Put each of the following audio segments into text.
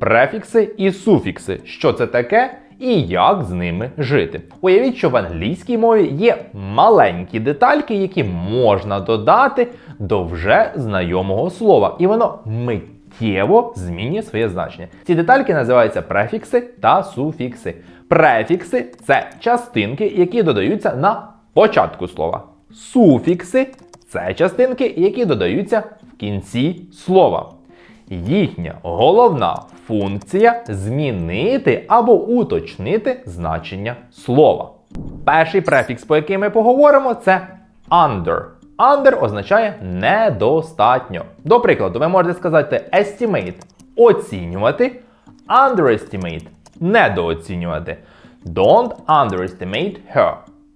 Префікси і суфікси. Що це таке? І як з ними жити. Уявіть, що в англійській мові є маленькі детальки, які можна додати до вже знайомого слова, і воно миттєво змінює своє значення. Ці детальки називаються префікси та суфікси. Префікси це частинки, які додаються на початку слова. Суфікси це частинки, які додаються кінці слова. Їхня головна функція змінити або уточнити значення слова. Перший префікс, по який ми поговоримо, це under. Under означає недостатньо. До прикладу, ви можете сказати estimate оцінювати, underestimate недооцінювати. Don't underestimate her.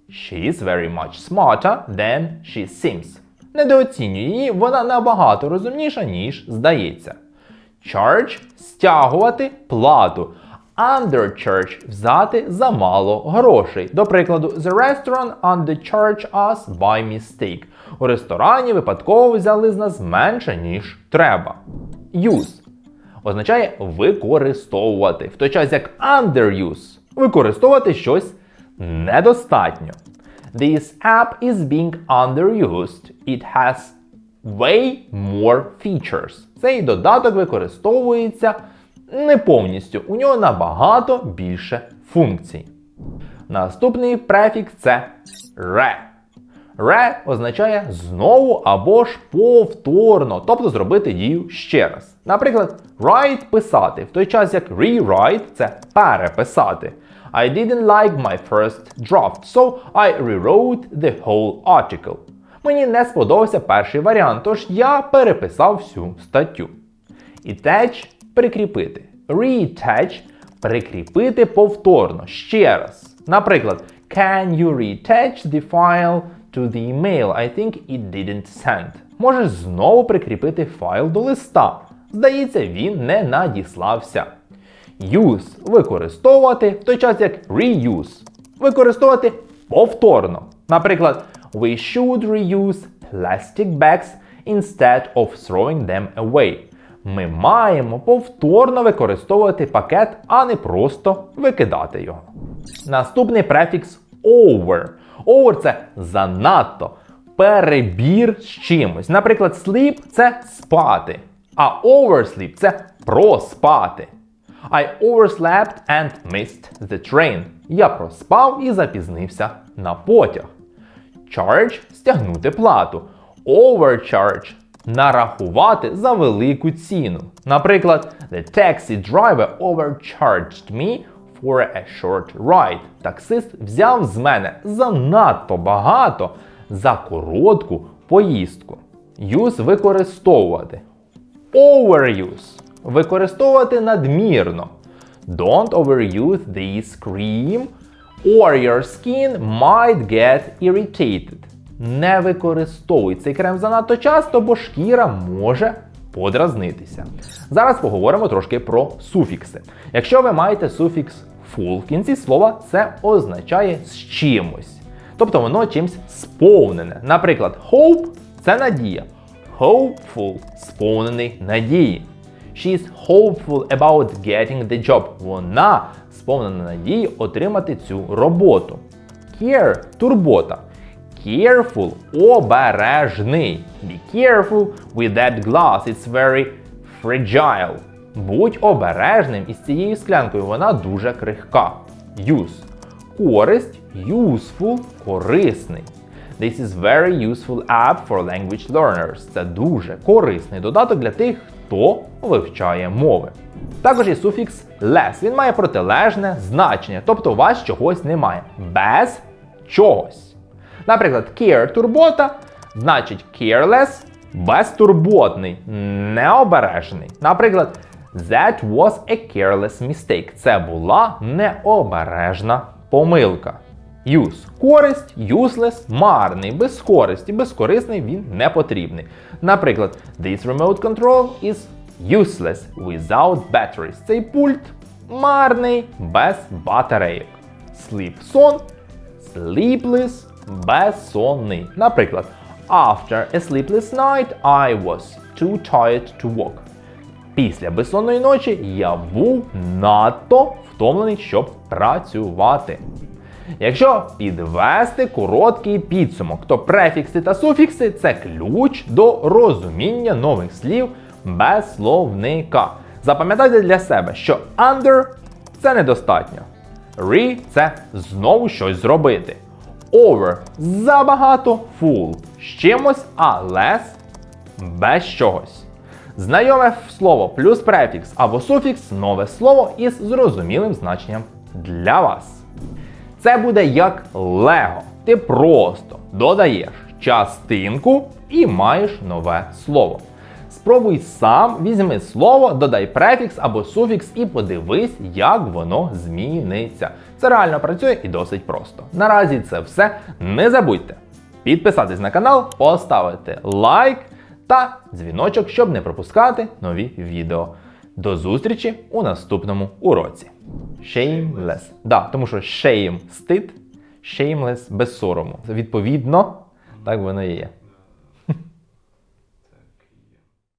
She is very much smarter than she seems. Недооцінюй її, вона набагато розумніша, ніж здається. Charge стягувати плату. Undercharge взяти замало грошей. До прикладу, the restaurant undercharged us by mistake. У ресторані випадково взяли з нас менше, ніж треба. Use означає використовувати, в той час як underuse використовувати щось недостатньо. This app is being underused. It has way more features. Цей додаток використовується не повністю, у нього набагато більше функцій. Наступний префікс це re. Re означає знову або ж повторно, тобто зробити дію ще раз. Наприклад, write писати, в той час як rewrite це переписати. I didn't like my first draft, so I rewrote the whole article. Мені не сподобався перший варіант, тож я переписав всю статтю. Attach – прикріпити. Reattach – прикріпити повторно, ще раз. Наприклад, Can you reattach the file to the email? I think it didn't send. Можеш знову прикріпити файл до листа. Здається, він не надіслався. Use використовувати, в той час як reuse. Використовувати повторно. Наприклад, we should reuse plastic bags instead of throwing them away. Ми маємо повторно використовувати пакет, а не просто викидати його. Наступний префікс over. Over це занадто. Перебір з чимось. Наприклад, sleep це спати. А oversleep це проспати. I overslept and missed the train. Я проспав і запізнився на потяг. Charge стягнути плату. Overcharge нарахувати за велику ціну. Наприклад, the taxi driver overcharged me for a short ride. Таксист взяв з мене занадто багато за коротку поїздку. Use використовувати. Overuse використовувати надмірно. Don't overuse this cream or your skin might get irritated. Не використовуй цей крем занадто часто, бо шкіра може подразнитися. Зараз поговоримо трошки про суфікси. Якщо ви маєте суфікс full в кінці слова, це означає з чимось. Тобто воно чимось сповнене. Наприклад, hope це надія. Hopeful сповнений надії. She's hopeful about getting the job. Вона сповнена надії отримати цю роботу. Care турбота. Careful обережний. Be careful with that glass. It's very fragile. Будь обережним із цією склянкою, вона дуже крихка. Use. Користь useful корисний. This is very useful app for language learners. Це дуже корисний додаток для тих, хто вивчає мови. Також є суфікс less. Він має протилежне значення, тобто у вас чогось немає. Без чогось. Наприклад, care турбота значить careless, безтурботний, необережний. Наприклад, that was a careless mistake. Це була необережна помилка. Use користь, useless марний, без користі, безкорисний він не потрібний. Наприклад, this remote control is useless without batteries. Цей пульт марний без батарейок. Sleep сон, sleepless безсонний. Наприклад, After a sleepless night, I was too tired to walk. Після безсонної ночі я був надто втомлений, щоб працювати. Якщо підвести короткий підсумок, то префікси та суфікси це ключ до розуміння нових слів без словника. Запам'ятайте для себе, що under це недостатньо. Re це знову щось зробити. Over забагато, full з чимось, а less без чогось. Знайоме слово плюс префікс або суфікс нове слово із зрозумілим значенням для вас. Це буде як Лего. Ти просто додаєш частинку і маєш нове слово. Спробуй сам, візьми слово, додай префікс або суфікс і подивись, як воно зміниться. Це реально працює і досить просто. Наразі це все. Не забудьте підписатись на канал, поставити лайк та дзвіночок, щоб не пропускати нові відео. До зустрічі у наступному уроці. Shameless. Да, тому що shame – стид, shameless – без сорому. Відповідно, так воно і є.